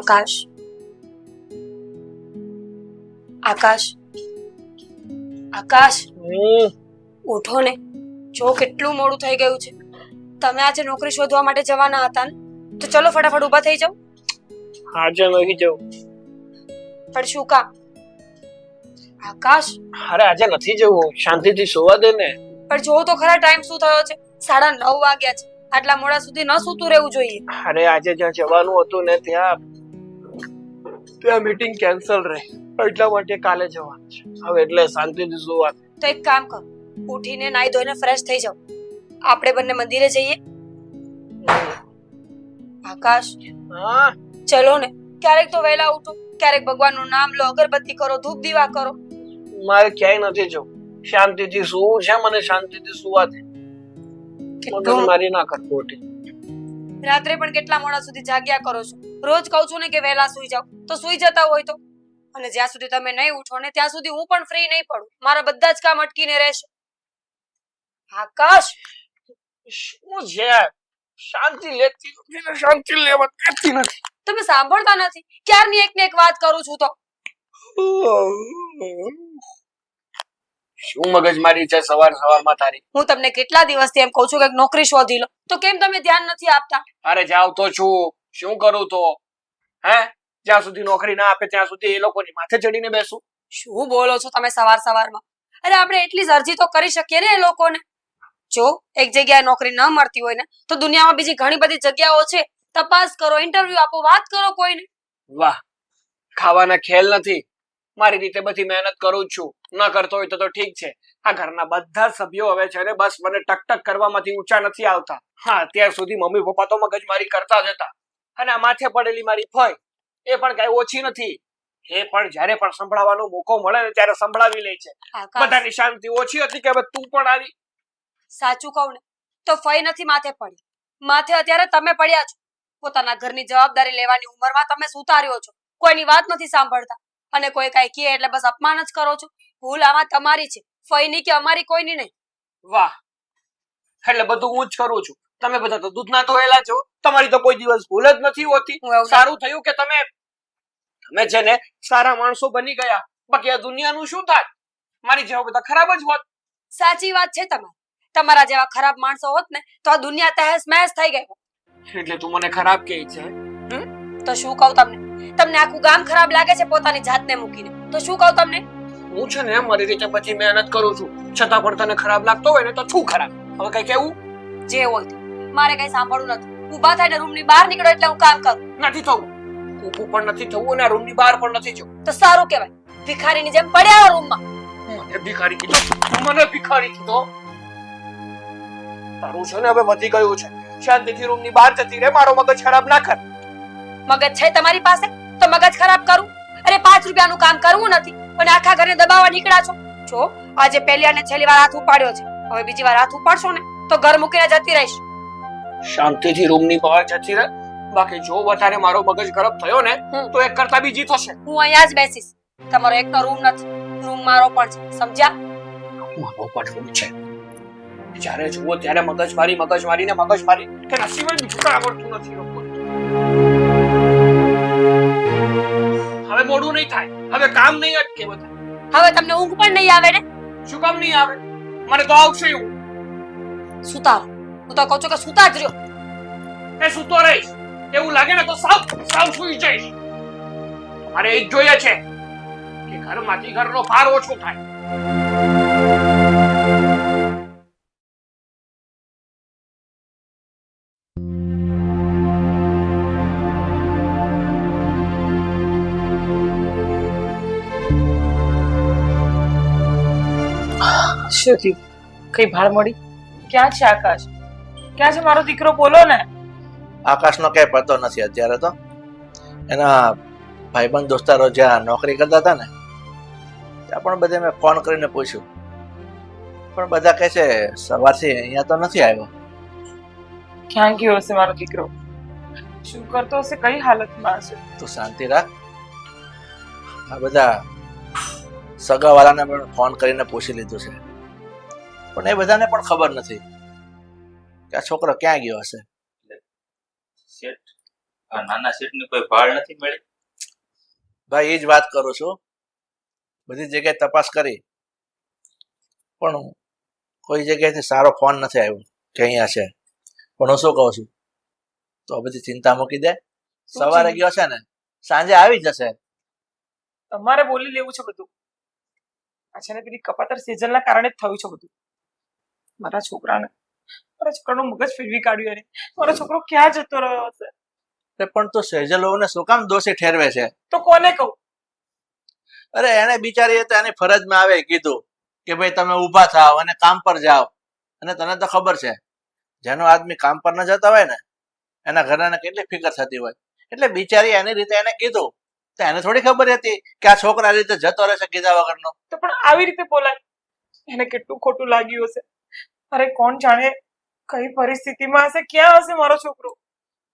આકાશ? આકાશ? આકાશ? ઉઠો ને. જો કેટલું મોડું થઈ ગયું છે. તમે આજે નોકરી શોધવા માટે જવાના હતા ને? તો ચલો ફટાફટ ઊભા થઈ જાઓ. આજે નહીં જવું પણ શું કામ? આકાશ? અરે આજે નથી જવું. શાંતિથી સોવા દે ને. પણ જો તો ખરા ટાઈમ શું થયો છે? સાડા નવ વાગ્યા છે. આટલા મોડા સુધી ન સૂતું રહેવું જોઈએ. અરે આજે જ્યાં જવાનું હતું ને ત્યાં ત્યાં મીટિંગ કેન્સલ રહે. એટલા માટે કાલે જવાનું છે. હવે એટલે શાંતિથી સુવા તો એક કામ કરો ઉઠીને નાઈ ધોઈને ફ્રેશ થઈ જાઓ. આપણે બંને મંદિરે જઈએ. આકાશ હા. ચલો ને. ક્યારેક તો વહેલા ઉઠો ક્યારેક ભગવાનનું નામ લો અગરબત્તી કરો ધૂપ દીવા કરો. મારે ક્યાંય નથી જવું. શાંતિથી સુવું છે મને શાંતિથી સુવા દે. મગજ મારી ના કર ખોટી રાત્રે પણ કેટલા મોડા સુધી જાગ્યા કરો છો? રોજ કહું છું ને કે વહેલા સુઈ જાઓ. તો સુઈ જતા હોય તો? અને જ્યાં સુધી તમે નહીં ઉઠો ને ત્યાં સુધી હું પણ ફ્રી નહીં પડું. મારા બધા જ કામ અટકીને રહેશે. આકાશ! શું છે? શાંતિ લેતી નથી ને શાંતિ લેવા દેતી નથી. તમે સાંભળતા નથી? ક્યારની એક ને એક વાત કરું છું તો? શું મગજ મારી છે સવાર સવારમાં તારી? હું તમને કેટલા દિવસથી એમ કહું છું કે નોકરી શોધી લો. તો કેમ તમે ધ્યાન નથી આપતા? અરે જાવ તો છું. શું કરું તો? હે? જ્યાં સુધી નોકરી ના આપે ત્યાં સુધી એ લોકોની માથે ચડીને બેસું. શું બોલો છો તમે સવાર સવારમાં? અરે આપણે એટલી જ અરજી તો કરી શકીએ ને એ લોકોને. જો એક જગ્યાએ નોકરી ન મળતી હોય ને તો દુનિયામાં બીજી ઘણી બધી જગ્યાઓ છે. તપાસ કરો ઇન્ટરવ્યુ આપો વાત કરો કોઈને. વાહ ખાવાના ખેલ નથી. મારી રીતે બધી મહેનત કરું છું. ન કરતો હોય તો તો ઠીક છે. આ ઘરના બધા સભ્યો હવે છે ને બસ મને ટક ટક કરવામાંથી ઊંચા નથી આવતા. હા અત્યાર સુધી મમ્મી પપ્પા તો મગજમારી કરતા જ હતા. અને આ માથે પડેલી મારી ફોય એ પણ કઈ ઓછી નથી. એ પણ જ્યારે પણ સંભળાવવાનો મોકો મળે ને ત્યારે સંભળાવી લે છે. બધાની શાંતિ ઓછી હતી કે હવે તું પણ આવી? સાચું કહું ને તો ફઈ નથી માથે પડી. માથે અત્યારે તમે પડ્યા છો. પોતાના ઘરની જવાબદારી લેવાની ઉંમરમાં તમે સુતાર્યો છો. કોઈની વાત નથી સાંભળતા. અને કોઈ કઈ કહે એટલે બસ અપમાન જ કરો છો. ભૂલ આમાં તમારી છે. ફઈની કે અમારી કોઈની નહીં? વાહ. એટલે બધું હું જ કરું છું. તમે બધા તો દૂધના ધોયેલા છો. તમારી તો કોઈ દિવસ ભૂલ જ નથી હોતી. સારું થયું કે તમે તમે છે ને સારા માણસો બની ગયા. બાકી આ દુનિયાનું શું થાય? મારી જેવા બધા ખરાબ જ હોત. સાચી વાત છે તમારી. તમારા જેવા ખરાબ માણસો હોત ને તો આ દુનિયા તહેસ મહેસ થઈ ગઈ એટલે તું મને ખરાબ કહે છે તો શું કહું તમને? તમને આખું ગામ ખરાબ લાગે છે પોતાની જાતને મૂકીને. તો શું કહું તમને? હું છે ને મારી રીતે પછી મહેનત કરું છું. છતાં પણ તને ખરાબ લાગતો હોય ને તો છું ખરાબ. હવે કઈ કેવું જે હોય. મારે કઈ સાંભળવું નથી. ઊભા થઈને રૂમની બહાર નીકળો એટલે હું કામ કરું. નથી થવું. ઊભું પણ નથી થવું અને આ રૂમની બહાર પણ નથી જવું. તો સારું કહેવાય. ભિખારીની જેમ પડ્યા રૂમમાં મને ભિખારી કીધો. મને ભિખારી કીધો. તારું છે ને હવે વધી ગયું છે. શાંતિથી રૂમની બહાર જતી રે મારો મગજ ખરાબ ના કર. મગજ છે તમારી પાસે? તો મગજ ખરાબ કરું? અરે પાંચ રૂપિયાનું કામ કરવું નથી અને આખા ઘરને દબાવવા નીકળ્યા છો? જો આજે પહેલી અને છેલ્લી વાર હાથ ઉપાડ્યો છે. હવે બીજી વાર હાથ ઉપાડશો ને તો ઘર મૂકીને જતી રહીશ. શાંતિથી રૂમની બહાર જતી રહે. બાકી જો વધારે મારો મગજ ગરબ થયો ને તો એક કરતા બીજી થશે. હું અહીંયા જ બેસીશ. તમારો એકનો રૂમ નથી. રૂમ મારો પણ છે. સમજ્યા? મારો પણ રૂમ છે. જ્યારે જુઓ ત્યારે મગજ મારી મગજ મારી ને મગજ મારી. કે નસીબે બીજું કઈ આવડતું નથી હવે મોડું નહીં થાય. હવે કામ નહીં અટકે બધા હવે તમને ઊંઘ પણ નહીં આવે ને? શું કામ નહીં આવે? મને તો આવશે એવું. સુતા રહો. હું તો કહું છું કે સુતા જ રહ્યો. એ સૂતો રહીશ. એવું લાગે ને તો સાવ સાવ સુઈ જઈશ. મારે એ જ જોઈએ છે કે ઘરમાંથી ઘરનો ભાર ઓછો થાય. શું થયું? કઈ ભાળ મળી? ક્યાં છે આકાશ? ક્યાં છે મારો દીકરો? બોલો ને. આકાશનો ક્યાંય પતો નથી અત્યારે તો. એના ભાઈબંધ દોસ્તારો જ્યાં નોકરી કરતા હતા ને ત્યાં પણ બધે મેં ફોન કરીને પૂછ્યું. પણ બધા કહે છે સવારથી અહીંયા તો નથી આવ્યો. ક્યાં ગયો હશે મારો દીકરો? શું કરતો હશે? કઈ હાલતમાં હશે? તું શાંતિ રાખ. આ બધા સગાવાળાને પણ ફોન કરીને પૂછી લીધું છે. પણ એ બધાને પણ ખબર નથી. કે આ છોકરો ક્યાં ગયો હશે? શેઠ આ નાના સીટની કોઈ ભાળ નથી મળી? ભાઈ એ જ વાત કરું છું. બધી જગ્યાએ તપાસ કરી. પણ કોઈ જગ્યાએથી સારો ફોન નથી આવ્યો કે અહીંયા છે. પણ હું શું કહું છું? તો આ બધી ચિંતા મૂકી દે. સવારે ગયો છે ને? સાંજે આવી જશે. તમારે બોલી લેવું છે બધું. આ છે ને પેલી કપાતર સિઝનના કારણે જ થયું છે બધું. મારા છોકરાને. મારા છોકરાનું મગજ ફેરવી કાઢ્યું એને. મારો છોકરો ક્યાં જતો રહ્યો હશે? પણ તું સેજલોને શું કામ દોષી ઠેરવે છે? તો કોને કહું? અરે એને બિચારી તો એની ફરજમાં આવે કીધું કે ભાઈ તમે ઊભા થાવ અને કામ પર જાઓ. અને તને તો ખબર છે જેનો આદમી કામ પર ન જતા હોય ને એના ઘરને કેટલી ફિકર થતી હોય. એટલે બિચારી એની રીતે એને કીધું. તો એને થોડી ખબર હતી કે આ છોકરા રીતે જતો રહેશે કીધા વગરનો. તો પણ આવી રીતે બોલાય. એને કેટલું ખોટું લાગ્યું હશે. અરે કોણ જાણે કઈ પરિસ્થિતિમાં હશે? ક્યાં હશે મારો છોકરો?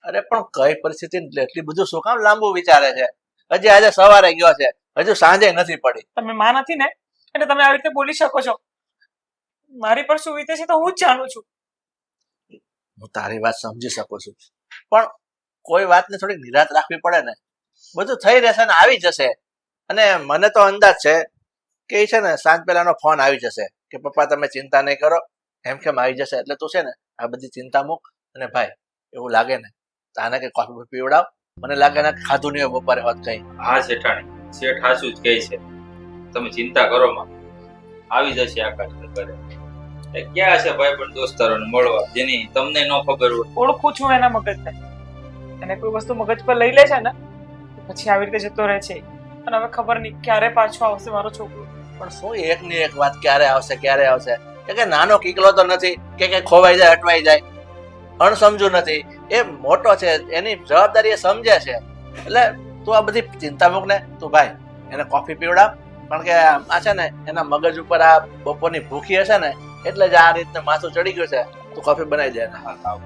અરે પણ કઈ પરિસ્થિતિ એટલી બધું શું કામ લાંબુ વિચારે છે? હજી આજે સવારે ગયો છે. હજુ સાંજે નથી પડી. તમે માં નથી ને? એટલે તમે આવી રીતે બોલી શકો છો. મારી પર શું વીતે છે તો હું જ જાણું છું. હું તારી વાત સમજી શકું છું. પણ કોઈ વાતને થોડીક નિરાત રાખવી પડે ને? બધું થઈ રહેશે ને આવી જશે. અને મને તો અંદાજ છે કે છે ને સાંજ પહેલાનો ફોન આવી જશે કે પપ્પા તમે ચિંતા નહીં કરો. એમ કેમ આવી જશે? એટલે તું છે ને આ બધી ચિંતા મૂક અને ભાઈ એવું લાગે ને તો આને કે કોફી પીવડાવ. મને લાગે ને ખાધું નહીં બપોરે હોત કઈ. હા શેઠાણી. શેઠ હાસુ જ કહે છે. તમે ચિંતા કરો માં. આવી જશે આકાશ ઘરે. એ ક્યાં છે ભાઈ પણ દોસ્તારોને મળવા? જેની તમને ન ખબર હોય. ઓળખું છું એના મગજને. એને કોઈ વસ્તુ મગજ પર લઈ લે છે ને પછી આવી રીતે જતો રહે છે. અને હવે ખબર નહીં ક્યારે પાછો આવશે મારો છોકરો. પણ શું એક ની એક વાત ક્યારે આવશે ક્યારે આવશે? કે નાનો કીકલો તો નથી કે કે ખોવાઈ જાય અટવાઈ જાય. અણસમજુ નથી. એ મોટો છે એની જવાબદારી એ સમજે છે. એટલે તું આ બધી ચિંતા મૂક ને. તું ભાઈ એને કોફી પીવડાવ. કારણ કે આ છે ને એના મગજ ઉપર આ બપોરની ભૂખી હશે ને એટલે જ આ રીતનું માથું ચડી ગયું છે. તું કોફી બનાવી દે. હા ખાવ.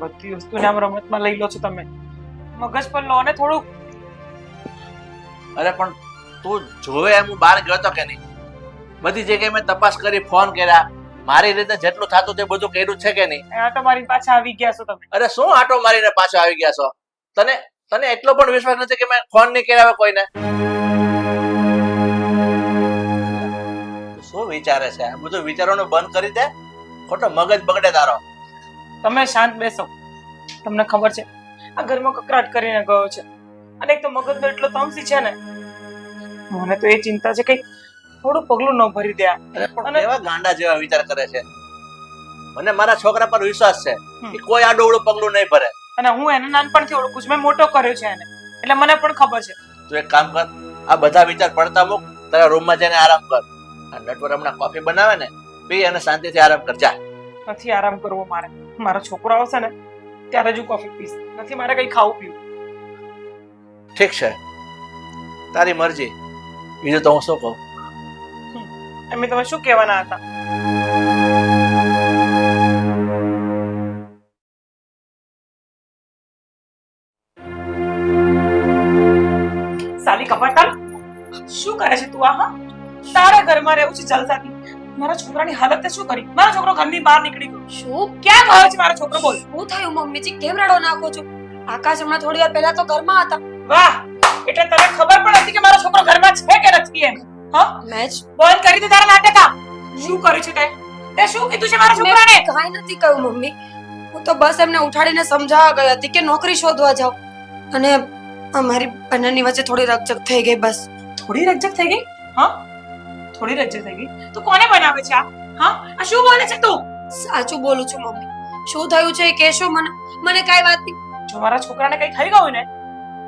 બધી વસ્તુને આમ રમતમાં લઈ લો છો તમે. મગજ પર લો ને થોડુંક. અરે પણ તું જોવે એમ હું બહાર ગયો હતો કે નહીં? બધી જગ્યાએ મેં તપાસ કરી ફોન કર્યા. મારી રીતે જેટલું થતું તે બધું કર્યું છે કે નહીં? આ તો મારી પાછા આવી ગયા છો તમે. અરે શું આટો મારીને પાછા આવી ગયા છો? તને તને એટલો પણ વિશ્વાસ નથી કે મેં ફોન નહીં કર્યા કોઈને? શું વિચારે છે? આ બધું વિચારવાનું બંધ કરી દે. ખોટો મગજ બગડે તારો. તમે શાંત બેસો. તમને ખબર છે આ ઘરમાં કકરાટ કરીને ગયો છે. અને એક તો મગજનો એટલો તમસી છે ને મને તો એ ચિંતા છે કે થોડું પગલું ન ભરી દે અને- એવા ગાંડા જેવા વિચાર કરે છે? મને મારા છોકરા પર વિશ્વાસ છે. કે કોઈ આડોવડું પગલું નહીં ભરે. અને હું એને નાનપણથી ઓળખું છું. મેં મોટો કર્યો છે એને. એટલે મને પણ ખબર છે. તું એક કામ કર આ બધા વિચાર પડતા મૂક તારા રૂમમાં જઈને આરામ કર. આ નટવર હમણાં કોફી બનાવે ને પી અને શાંતિથી આરામ કર જા. નથી આરામ કરવો મારે. મારો છોકરો આવશે ને ત્યારે જ કોફી પીશ. નથી મારે કઈ ખાવું પીવું. ઠીક છે. તારી મરજી. બીજું તો હું શું કહું? એમ તમે શું કહેવાના હતા? સાલી કપાટાલ શું કરે છે તું આ હા તારા ઘરમાં રહેવું છે જલસાથી. મારા છોકરાની હાલત તે શું કરી? મારો છોકરો ઘરની બહાર નીકળી ગયો. શું? ક્યાં ગયો છે મારો છોકરો બોલ. શું થયું મમ્મીજી? કેમ રડો નાખો છો? આકાશ હમણાં થોડી વાર પહેલા તો ઘરમાં હતા. વાહ! એટલે તને ખબર પણ હતી કે મારો છોકરો ઘરમાં છે કે નથી એમ? હા? મેં જ બંધ કરી દે તારા નાટક. શું કર્યું છે તે? તે શું કીધું છે મારા છોકરાને? કાઈ કાંઈ નથી કહ્યું મમ્મી. હું તો બસ એમને ઉઠાડીને સમજાવવા ગઈ હતી કે નોકરી શોધવા જાઓ અને અમારી બંનેની વચ્ચે થોડી રકજક થઈ ગઈ બસ. થોડી રકજક થઈ ગઈ? હા? થોડી રકજક થઈ ગઈ? તું કોને બનાવે છે આ? હા? આ શું બોલે છે તું? સાચું બોલું છું મમ્મી. શું થયું છે એ કહેશો મને? મને કાઈ વાત નહીં. જો મારા છોકરાને કઈ થઈ ગયું ને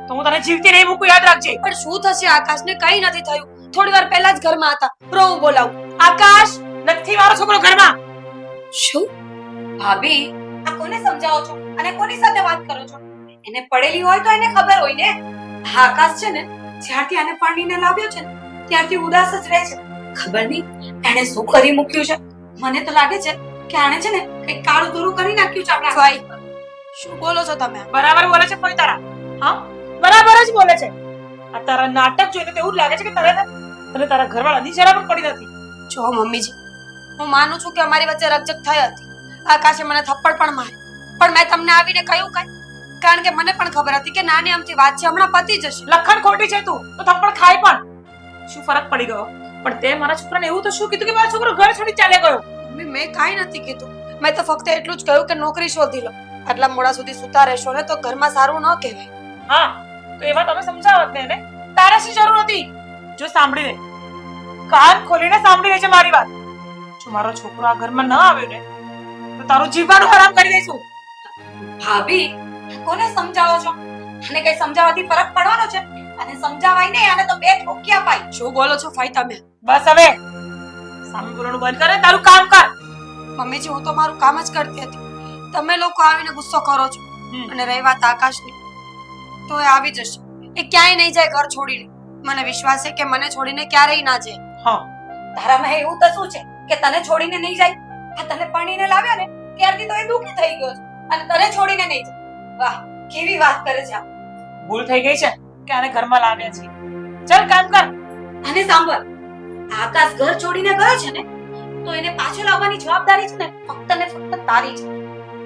તો હું તને જીવતી નહીં મૂકું યાદ રાખજે. પણ શું થશે? આકાશને કઈ નથી થયું. થોડી વાર પહેલા જ ઘરમાં હતા. રો હું બોલાવું. આકાશ નથી મારો છોકરો ઘરમાં. શું? ભાભી આ કોને સમજાવો છો? અને કોની સાથે વાત કરો છો? એને પડેલી હોય તો એને ખબર હોય ને? આકાશ છે ને જ્યારથી આને પરણીને લાવ્યો છે ને ત્યારથી ઉદાસ જ રહે છે. ખબર નહીં એને શું કરી મૂક્યું છે? મને તો લાગે છે કે આણે છે ને કંઈક કાળું દોરું કરી નાખ્યું છે આપણા ભાઈ શું બોલો છો તમે? બરાબર બોલે છે કોઈ તારા. હા? બરાબર જ બોલે છે. આ તારા નાટક જોઈને તો એવું જ લાગે છે કે તને તને તારા ઘરવાળાની જરા પણ પડી નથી. જો મમ્મીજી હું માનું છું કે અમારી વચ્ચે રકજક થઈ હતી. આકાશે મને થપ્પડ પણ માર્યો પણ મેં તમને આવીને કહ્યું કઈ? કારણ કે મને પણ ખબર હતી કે નાની આમથી વાત છે હમણાં પતી જશે. લખણ ખોટી છે તું તો થપ્પડ ખાય પણ. શું ફરક પડી ગયો? પણ તે મારા છોકરાને એવું તો શું કીધું કે મારો છોકરો ઘર છોડી ચાલે ગયો? મમ્મી મેં કાંઈ નથી કીધું. મેં તો ફક્ત એટલું જ કહ્યું કે નોકરી શોધી લો. આટલા મોડા સુધી સુતા રહેશો ને તો ઘરમાં સારું ન કહેવાય. હા તો એવા તમે સમજાવત ને એને તારા શી જરૂર હતી? જો સાંભળી લે. કાન ખોલીને સાંભળી લેજે મારી વાત. જો મારો છોકરો આ ઘરમાં ન આવ્યો ને તો તારું જીવવાનું હરામ કરી દઈશું. ભાભી કોને સમજાવો છો? અને કઈ સમજાવવાથી ફરક પડવાનો છે? અને સમજાવાય નહીં આને તો બે ઠોકી અપાય શું બોલો છો ફાઈ તમે બસ હવે. સામે બોલવાનું બંધ કરે તારું કામ કર. મમ્મીજી હું તો મારું કામ જ કરતી હતી. તમે લોકો આવીને ગુસ્સો કરો છો. અને રહી વાત આકાશની. તો એ આવી જશે. એ ક્યાંય નહીં જાય ઘર છોડીને. મને વિશ્વાસ છે કે મને છોડીને ક્યારેય ના જાય. હા. તારામાં એવું તો શું છે? કે તને છોડીને નહીં જાય? આ તને પરણીને લાવ્યા ને ત્યારથી તો એ દુખી થઈ ગયો છે. અને તને છોડીને નહીં જાય. વાહ કેવી વાત કરે છે ભૂલ થઈ ગઈ છે કે આને ઘરમાં લાવ્યા છે? ચાલ કામ કર. અને સાંભળ આકાશ ઘર છોડીને ગયો છે ને તો એને પાછો લાવવાની જવાબદારી છે ને ફક્ત ને ફક્ત તારી છે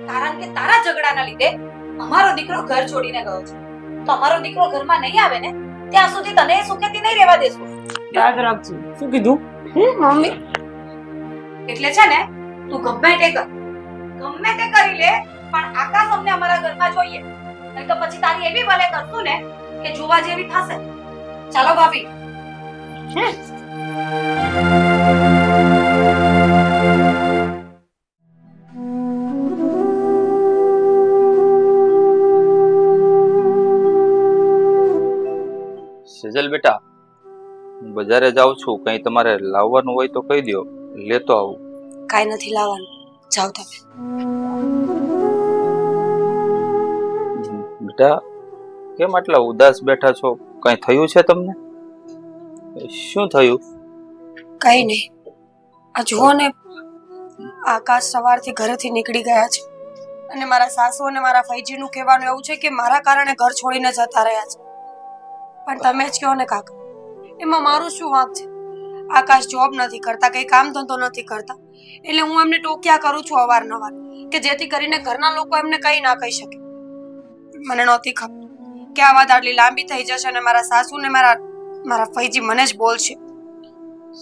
કારણ કે તારા ઝઘડાના લીધે અમારો દીકરો ઘર છોડીને ગયો છે. તો અમારો દીકરો ઘરમાં નહીં આવે ને ત્યાં સુધી તને સુખેથી નહીં રહેવા દેશું. યાદ રાખજો. શું કીધું? મમ્મી. એટલે છે ને તું ગમે તે કર. ગમે તે કરી લે પણ આકાશ અમને અમારા ઘરમાં જોઈએ. નહીં તો પછી તારી એવી ભલે કરશું ને કે જોવા જેવી થશે. ચાલો ભાભી. સેજલ બેટા. હું બજારે જાઉં છું કંઈ તમારે લાવવાનું હોય તો કહી દો લેતો આવું. કાંઈ નથી લાવવાનું. જાઓ તમે. બેટા કેમ આટલા ઉદાસ બેઠા છો? કંઈ થયું છે તમને? શું થયું? કઈ નહીં. આ જુઓ ને આકાશ સવારથી ઘરેથી નીકળી ગયા છે. અને મારા સાસુ અને મારા ફૈજીનું કહેવાનું એવું છે કે મારા કારણે ઘર છોડીને જતા રહ્યા છે. પણ તમે જ કહો ને કાકા? એમાં મારું શું વાંક છે? આકાશ જોબ નથી કરતા, કઈ કામ ધંધો નથી કરતા. એટલે હું એમને ટોક્યા કરું છું અવારનવાર કે જેથી કરીને ઘરના લોકો એમને કઈ ના કહી શકે. મને નહોતી ખબર કે આ વાત આટલી લાંબી થઈ જશે અને મારા સાસુ ને મારા મારા ફૈજી મને જ બોલશે.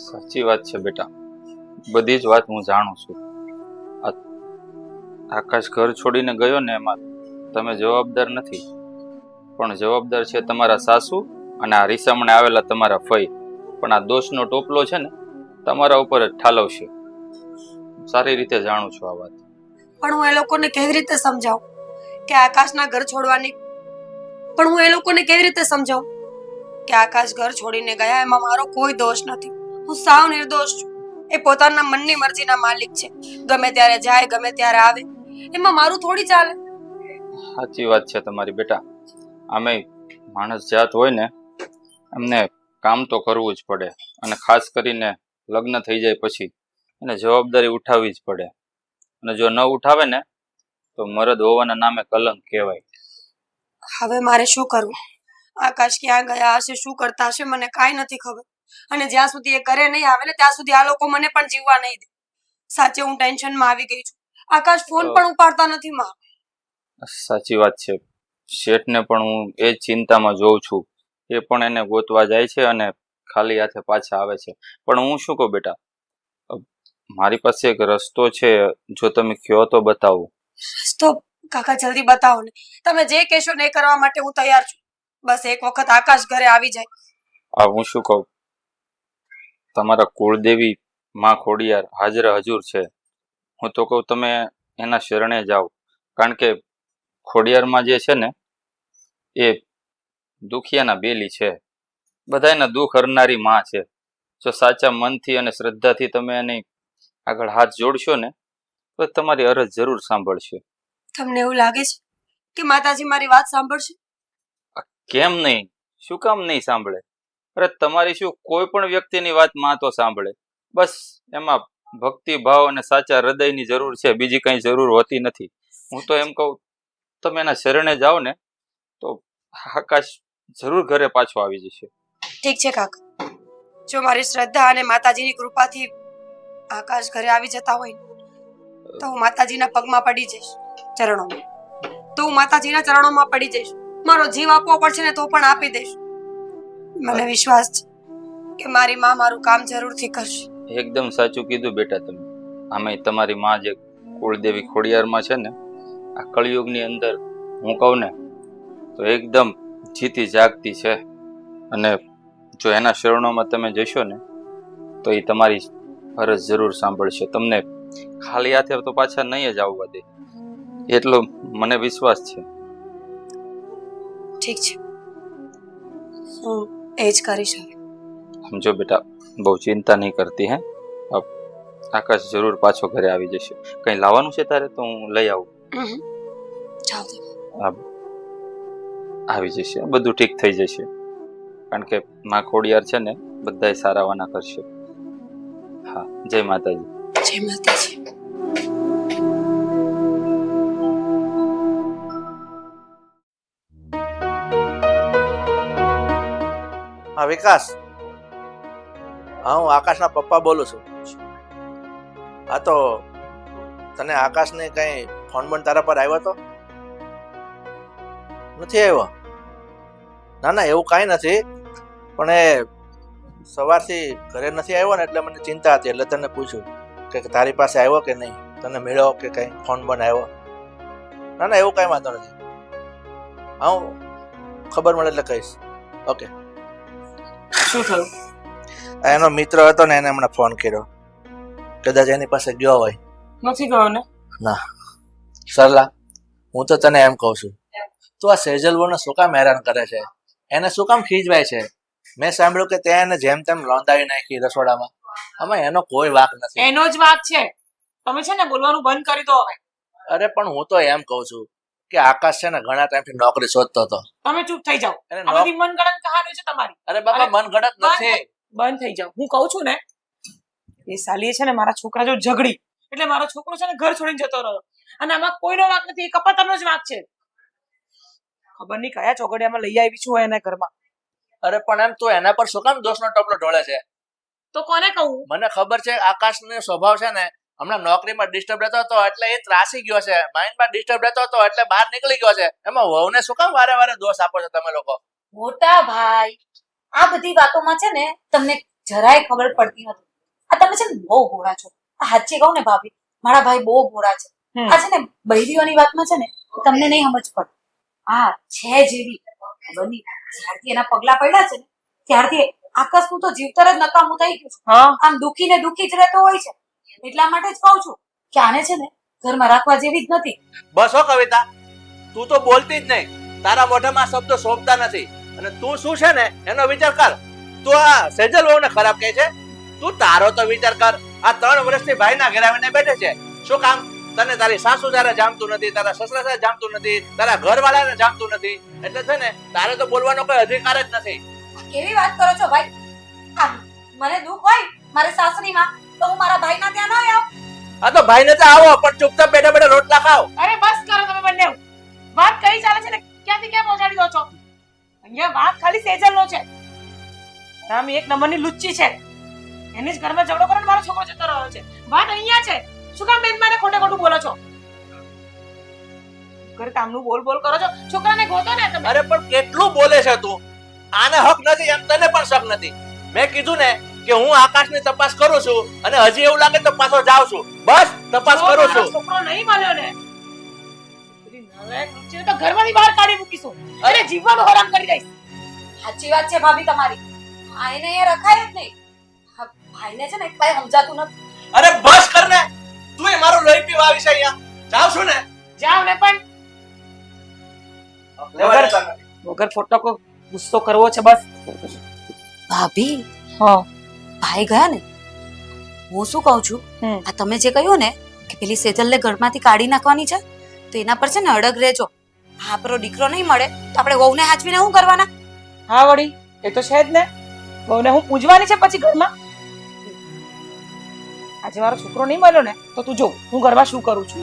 સાચી વાત છે બેટા. બધી જ વાત હું જાણું છું. આકાશ ઘર છોડીને ગયો ને એમાં તમે જવાબદાર નથી. પણ જવાબદાર છે તમારા સાસુ અને આ રીસામણે આવેલા તમારા ફઈ. પણ આ દોષનો ટોપલો છે ને તમારા ઉપર જ ઠાલવશે. સારી રીતે જાણું છું આ વાત. પણ હું એ લોકોને કેવી રીતે સમજાવું કે આકાશના ઘર છોડવાની? પણ હું એ લોકોને કેવી રીતે સમજાવું કે આકાશ ઘર છોડીને ગયા એમાં મારો કોઈ દોષ નથી? હું સાવ નિર્દોષ છું. એ પોતાના મનની મરજીના માલિક છે. ગમે ત્યારે જાય ગમે ત્યારે આવે એમાં મારું થોડી ચાલે. સાચી વાત છે તમારી બેટા. આમે માણસ જાત હોય ને એમને કામ તો કરવું જ પડે અને ખાસ કરીને લગ્ન થઈ જાય પછી એને જવાબદારી ઉઠાવવી જ પડે. અને જો ન ઉઠાવે ને તો મરદ હોવાના નામે કલંક કહેવાય. હવે મારે શું કરવું? આકાશ ક્યાં ગયા હશે શું કરતા હશે મને કાંઈ નથી ખબર. અને જ્યાં સુધી એ ઘરે નહીં આવે ને ત્યાં સુધી આ લોકો મને પણ જીવવા નહીં દે. સાચે હું ટેન્શનમાં આવી ગઈ છું. આકાશ ફોન પણ ઉપાડતા નથી માં સાચી વાત છે. શેઠને પણ હું એ ચિંતામાં જોઉં છું. એ પણ એને ગોતવા જાય છે અને ખાલી હાથે પાછા આવે છે. પણ હું શું કહું બેટા? મારી પાસે એક રસ્તો છે. જો તમે કહો તો બતાવો. તો કાકા જલ્દી બતાવો ને. તમે જે કહેશો ને એ કરવા માટે હું તૈયાર છું. બસ એક વખત આકાશ ઘરે આવી જાય. આ હું શું કહું? તમારા કુળદેવી માં ખોડિયાર હાજર હજુર છે. હું તો કહું તમે એના શરણે જાઓ. કારણ કે ખોડિયારમાં જે છે ને એ દુખિયાના બેલી છે. બધાના દુઃખ હરનારી માં છે. જો સાચા મનથી અને શ્રદ્ધાથી તમે એની આગળ હાથ જોડશો ને તો તમારી અરજ જરૂર સાંભળશે. તમને એવું લાગે છે કે માતાજી મારી વાત સાંભળશે? કેમ નહીં? શું કામ નહીં સાંભળે? અરે તમારી શું કોઈ પણ વ્યક્તિની વાતમાં તો સાંભળે. બસ એમાં ભક્તિ ભાવ અને સાચા હૃદયની જરૂર છે. બીજી કઈ જરૂર હોતી નથી. હું તો એમ કહું તમે એના શરણે જાઓ ને તો આકાશ જરૂર ઘરે પાછો આવી જશે. ઠીક છે કાકા. જો મારી શ્રદ્ધા અને માતાજીની કૃપાથી આકાશ ઘરે આવી જતા હોય તો હું માતાજીના પગમાં પડી જઈશ ચરણોમાં. તો હું માતાજીના ચરણોમાં પડી જઈશ. મારો જીવ આપવો પડશે ને તો પણ આપી દઈશ. મને વિશ્વાસ છે કે મારી માં મારું કામ જરૂરથી કરશે. એકદમ સાચું કીધું બેટા તમે. આમે તમારી માં જે કુળદેવી ખોડિયારમાં છે ને આ કળિયુગની અંદર હું કહું ને તો એકદમ જીતી જાગતી છે. અને જો એના શરણોમાં તમે જશો ને તો એ તમારી ફરજ જરૂર સાંભળશે. તમને ખાલી હાથે તો પાછા નહીં જ આવવા દે. એટલો મને વિશ્વાસ છે. ઠીક છે. હું એ જ કરીશ સમજો બેટા બહુ ચિંતા નહીં કરતી હે? આકાશ જરૂર પાછો ઘરે આવી જશે. કંઈ લાવવાનું છે તારે? તો હું લઈ આવું. હા. આવી જશે બધું ઠીક થઈ જશે. કારણ કે માં ખોડિયાર છે ને બધાય સારા વાના કરશે. હા જય માતાજી. જય માતાજી. હા વિકાસ. હા હું આકાશના પપ્પા બોલું છું. હા તો તને આકાશને કઈ ફોન પણ તારા પર આવ્યો હતો નથી આવ્યો? ના ના એવું કાંઈ નથી. પણ એ સવારથી ઘરે નથી આવ્યો ને એટલે મને ચિંતા હતી. એટલે તને પૂછ્યું કે તારી પાસે આવ્યો કે નહીં? તને મેળવો કે કંઈ ફોન બનાવ્યો ના ના એવું કાંઈ વાંધો નથી. હા ખબર મળે એટલે કહીશ. ઓકે. શું થયું? એનો મિત્ર હતો ને એને હમણાં ફોન કર્યો. કદાચ એની પાસે ગયો હોય. નથી ગયો ને? ના. સરલા હું તો તને એમ કહું છું. તું આ સેજલવોને શું કામ હેરાન કરે છે? એને શું કામ ખીજવાય છે? મેં સાંભળ્યું કે તે એને જેમ તેમ લોંધાવી નાખી રસોડામાં. આમાં એનો કોઈ વાક નથી. એનો જ વાક છે. તમે છે ને બોલવાનું બંધ કરી દો હવે. અરે પણ હું તો એમ કહું છું કે આકાશ છે ને ઘણા ટાઈમથી નોકરી શોધતો હતો. તમે ચૂપ થઈ જાઓ. આ બધી મનગણત કહાની છે તમારી. અરે બાપા મનગણત મન ગણત નથી. બંધ થઈ જાઓ. હું કહું છું ને એ સાલીએ છે ને મારા છોકરા જો ઝઘડી. એટલે મારો છોકરો છે ને ઘર છોડીને જતો રહ્યો. અને આમાં કોઈનો વાંક નથી એ કપાતરનો જ વાક છે. ખબર નહીં કયા ચોગડિયામાં લઈ આવી છું એના ઘરમાં. અરે પણ એમ તો એના પર શું કામ દોષનો ટપલો ઢોળે છે? તો કોને કહું? મને ખબર છે આકાશનો સ્વભાવ છે ને હમણાં નોકરીમાં ડિસ્ટર્બ રહેતો હતો એટલે એ ત્રાસી ગયો છે. માઇન્ડમાં ડિસ્ટર્બ રહેતો હતો એટલે બહાર નીકળી ગયો છે. એમાં વહુને શું કામ વારે વારે દોષ આપો છો તમે લોકો? મોટા ભાઈ આ બધી વાતોમાં છે ને તમને જરાય ખબર પડતી નથી. આ તમે છે ને બહુ ભોળા છો. આ સાચી કહું ને ભાભી મારા ભાઈ બહુ ભોળા છે. આ છે ને બૈરીઓની વાતમાં છે ને તમને નહીં સમજ પડે હા છે જેવી બની. જ્યારથી એના પગલા પડ્યા છે ને ત્યારથી આકાશનું તો જીવતર જ નકામું થઈ ગયું છે. હા. આમ દુખી ને દુખી જ રહેતો હોય છે. એટલા માટે જ કહું છું કે આને છે ને ઘરમાં રાખવા જેવી જ નથી. બસ હો કવિતા તું તો બોલતી જ નહીં. તારા મોઢામાં શબ્દો શોભતા નથી. અને તું શું છે ને એનો વિચાર કર. તું આ સેજલ વહુને ખરાબ કહે છે? તું તારો તો વિચાર કર. આ ત્રણ વર્ષથી ભાઈના ઘરે આવીને બેઠે છે. શું કામ? તને તારી સાસુ જયારે જામતું નથી તારા સસરા સાથે જામતું નથી તારા ઘરવાળાને જામતું નથી એટલે છે ને તારે તો બોલવાનો કોઈ અધિકાર જ નથી. કેવી વાત કરો છો ભાઈ? આ મને દુઃખ હોય મારે સાસરીમાં તો હું મારા ભાઈના ત્યાં ના આવું. હા તો ભાઈને તો આવો પણ ચૂપચાપ બેઠા બેઠા રોટલા ખાઓ. અરે બસ કરો તમે બંને. વાત કઈ ચાલે છે ને? ક્યાંથી ક્યાં પહોંચાડી દો છો? અહીંયા વાત ખાલી સેજલનો છે. રામ એક નંબરની લુચ્ચી છે. એની જ ઘરમાં ઝઘડો કરીને મારો છોકરો જતો રહ્યો છે. વાત અહીંયા છે. શું કામ બેન માને ખોટે ખોટું બોલો છો? ઘર કામનું બોલ બોલ કરો છો. છોકરાને ગોતો ને તમે. અરે પણ કેટલું બોલે છે તું? આને હક નથી એમ તને પણ શક નથી. મેં કીધું ને કે હું આકાશની તપાસ કરું છું અને હજી એવું લાગે તો પાછો જાઉં છું. બસ તપાસ કરું છું. છોકરો નહીં મળ્યો ને. તો ઘરમાંથી બહાર કાઢી મૂકીશું. અરે જીવવાનું હરામ કરી દઈશ. સાચી વાત છે ભાભી તમારી. આ એને અહીંયા રખાય જ નહીં. ભાઈને છે ને કઈ સમજાતું નથી. અરે બસ કર ને. તું એ મારું લોહી પીવા આવી છે અહીંયા. જાવ છું ને? જાવ ને પણ. વગર- વગર ફોટો કો ગુસ્સો કરવો છે બસ. ભાભી હા. ભાઈ ગયા ને? હું શું કહું છું? આ તમે જે કહ્યું ને કે પેલી સેજલને ઘરમાંથી કાઢી નાખવાની છે તો એના પર છે ને અડગ રહેજો. આપણો દીકરો નહીં મળે તો આપણે વહુને હાચવીને શું કરવાના? હા વળી એ તો છે જ ને. વહુને હું પૂજવાની છે પછી ઘરમાં? આજે મારો છોકરો નહીં મળ્યો ને તો તું જો હું ઘરમાં શું કરું છું?